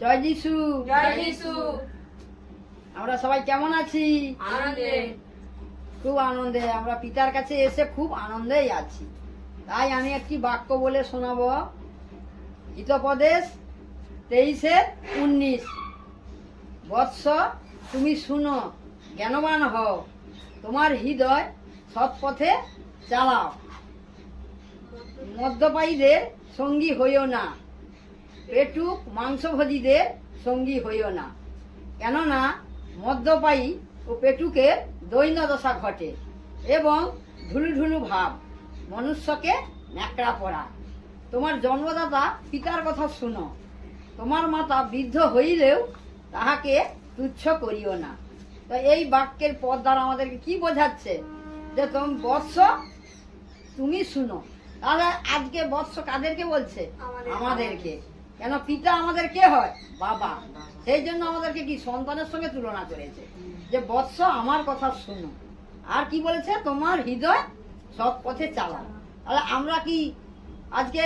জয় যিশু। জয় যিশু। আমরা সবাই কেমন আছি? আনন্দে। খুব আনন্দে। আমরা পিতার কাছে এসে খুব আনন্দেই আছি। তাই আমি একটি বাক্য বলে শোনাবো। হিতোপদেশ তেইশে উনিশ। বৎস তুমি শুনো জ্ঞানবান হও। তোমার হৃদয় সৎ পথে চালাও। মদ্যপায়ীদের সঙ্গী হইও না। পেটুক মাংসভোজীদের সঙ্গী হইও না। কেননা মদ্যপায়ী ও পেটুকের দৈন্য দশা ঘটে এবং ঢুলু ঢুলু ভাব মনুষ্যকে ন্যাকড়া পড়া। তোমার জন্মদাতা পিতার কথা শুনো। তোমার মাতা বৃদ্ধ হইলেও তাহাকে তুচ্ছ করিও না। তো এই বাক্যের পদ দ্বারা আমাদেরকে কি বোঝাচ্ছে? যে তুমি বৎস তুমি শুনো। তাহলে আজকে বৎস কাদেরকে বলছে? আমাদের- আমাদেরকে। কেন পিতা আমাদের কে হয়? বাবা। সেই জন্য আমাদেরকে কি সন্তানের সঙ্গে তুলনা করেছে? যে বৎস আমার কথা শুনো। আর কি বলেছে? তোমার হৃদয় সৎ পথে চালাও। তাহলে আমরা কি আজকে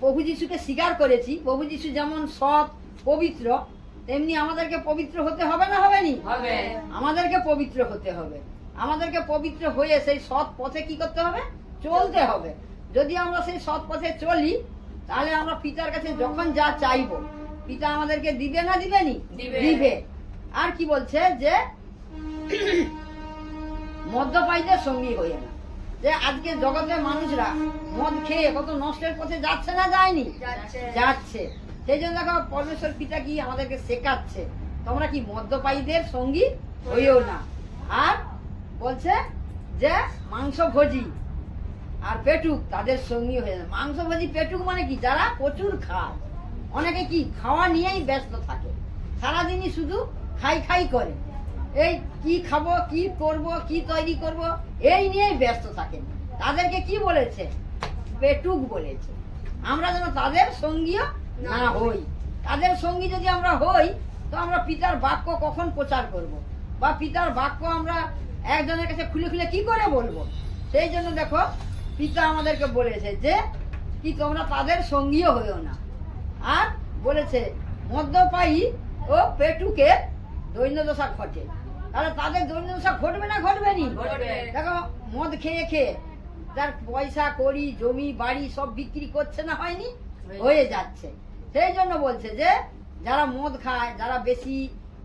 প্রভু যিশুকে স্বীকার করেছি? প্রভু যিশু যেমন সৎ পবিত্র তেমনি আমাদেরকে পবিত্র হতে হবে না হবে নি? হবে। আমাদেরকে পবিত্র হতে হবে। আমাদেরকে পবিত্র হয়ে সেই সৎ পথে কি করতে হবে? চলতে হবে। যদি আমরা সেই সৎ পথে চলি তাহলে আমরা পিতার কাছে যখন যা চাইব পিতা আমাদেরকে দিবে না দিবে। নি দিবে। আর কি বলছে যে মদ্যপায়ীদের সঙ্গী হয়ে না। যে আজকে জগতের মানুষরা মদ খেয়ে কত নষ্টের পথে যাচ্ছে না যায়নি? যাচ্ছে। যাচ্ছে। সেই জন্য দেখো পরমেশ্বর পিতা কি আমাদেরকে শেখাচ্ছে? তোমরা কি মদ্যপায়ীদের সঙ্গী হইও না? আর বলছে যে মাংস ভোজি আর পেটুক তাদের সঙ্গী হয়ে যায়। মাংস ভোজি পেটুক মানে কি? যারা প্রচুর খায়। অনেকে কি? খাওয়া নিয়েই ব্যস্ত থাকে। সারাদিনই শুধু খাই খাই করে। এই কি খাব কি করব কি তৈরি করব এই নিয়েই ব্যস্ত থাকেন। তাদেরকে কি বলেছে? পেটুক বলেছে। আমরা যেন তাদের সঙ্গীও না হই। তাদের সঙ্গী যদি আমরা হই তো আমরা পিতার বাক্য কখন প্রচার করব। বা পিতার বাক্য আমরা একজনের কাছে খুলে খুলে কি করে বলব? সেই জন্য দেখো পিতা আমাদেরকে বলেছে যে কি তোমরা তাদের সঙ্গীও হইও না। আর বলেছে মদ্যপায়ী ও পেটুকের দৈন্যদশা ঘটে। তাহলে তাদের দৈন্যদশা ঘটবে না ঘটবে নি? দেখো মদ খেয়ে খেয়ে যার পয়সা করি জমি বাড়ি সব বিক্রি করছে না হয়নি। হয়ে যাচ্ছে। সেই জন্য বলছে যে যারা মদ খায় যারা বেশি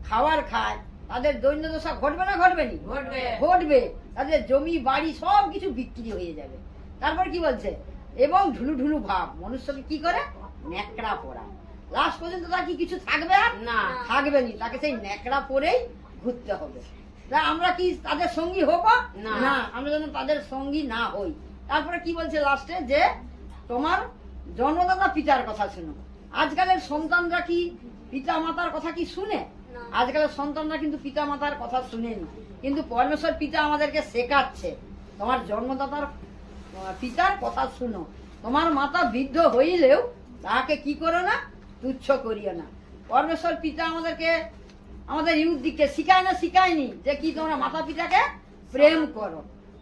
খাবার খায় তাদের দৈন্যদশা ঘটবে না ঘটবে নি? ঘটবে। ঘটবে। তাদের জমি বাড়ি সব কিছু বিক্রি হয়ে যাবে। তারপর কি বলছে? এবং ঢুলু ঢুলু ভাব। মনুষ্যকে কি করে? ন্যাকড়া পড়া। লাস্ট পর্যন্ত তার কি কিছু থাকবে আর? না। থাকবে নি তাকে সেই ন্যাকড়া পরেই ঘুরতে হবে। তা আমরা কি তাদের সঙ্গী হব? না। আমরা যেন তাদের সঙ্গী না হই। তারপরে কি বলছে লাস্টে? যে তোমার জন্মদাতা পিতার কথা শুনো। আজকালের সন্তানরা কি পিতা মাতার কথা কি শুনে? আজকালের সন্তানরা কিন্তু পিতা মাতার কথা শুনেনি কিন্তু পরমেশ্বর পিতা আমাদেরকে শেখাচ্ছে। তোমার জন্মদাতার পিতার কথা শুনো। তোমার মাতা বৃদ্ধ হইলেও তাহাকে কি করো না? তুচ্ছ করিও না। পরমেশ্বর পিতা আমাদেরকে আমাদের ইউথ দিকে শিখায় না শিখায়নি যে কি তোমরা মাতা পিতাকে প্রেম করো।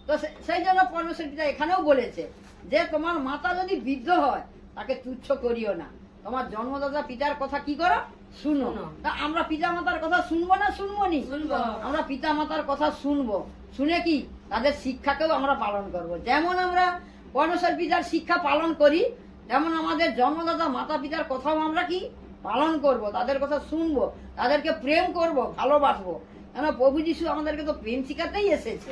তো সেই জন্য পরমেশ্বর পিতা এখানেও বলেছে যে তোমার মাতা যদি বৃদ্ধ হয় তাকে তুচ্ছ করিও না। তোমার জন্মদাতা পিতার কথা কি করো? শুনো। তা আমরা পিতা মাতার কথা শুনব না শুনব নি? শুনব। আমরা পিতা মাতার কথা শুনব। শুনে কি? তাদের শিক্ষাকেও আমরা পালন করব। যেমন আমরা পরমেশ্বর পিতার শিক্ষা পালন করি তেমন আমাদের জন্মদাতা মাতা পিতার কথাও আমরা কি পালন করব, তাদের কথা শুনব, তাদেরকে প্রেম করব, ভালোবাসবো। কেন প্রভু যিশু আমাদেরকে তো প্রেম শিখাতেই এসেছে।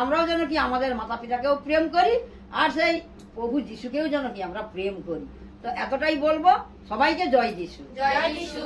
আমরাও যেন কি আমাদের মাতা পিতাকেও প্রেম করি, আর সেই প্রভু যিশুকেও যেন কি আমরা প্রেম করি। তো এতটাই বলব, সবাইকে জয় যিশু। জয় যিশু।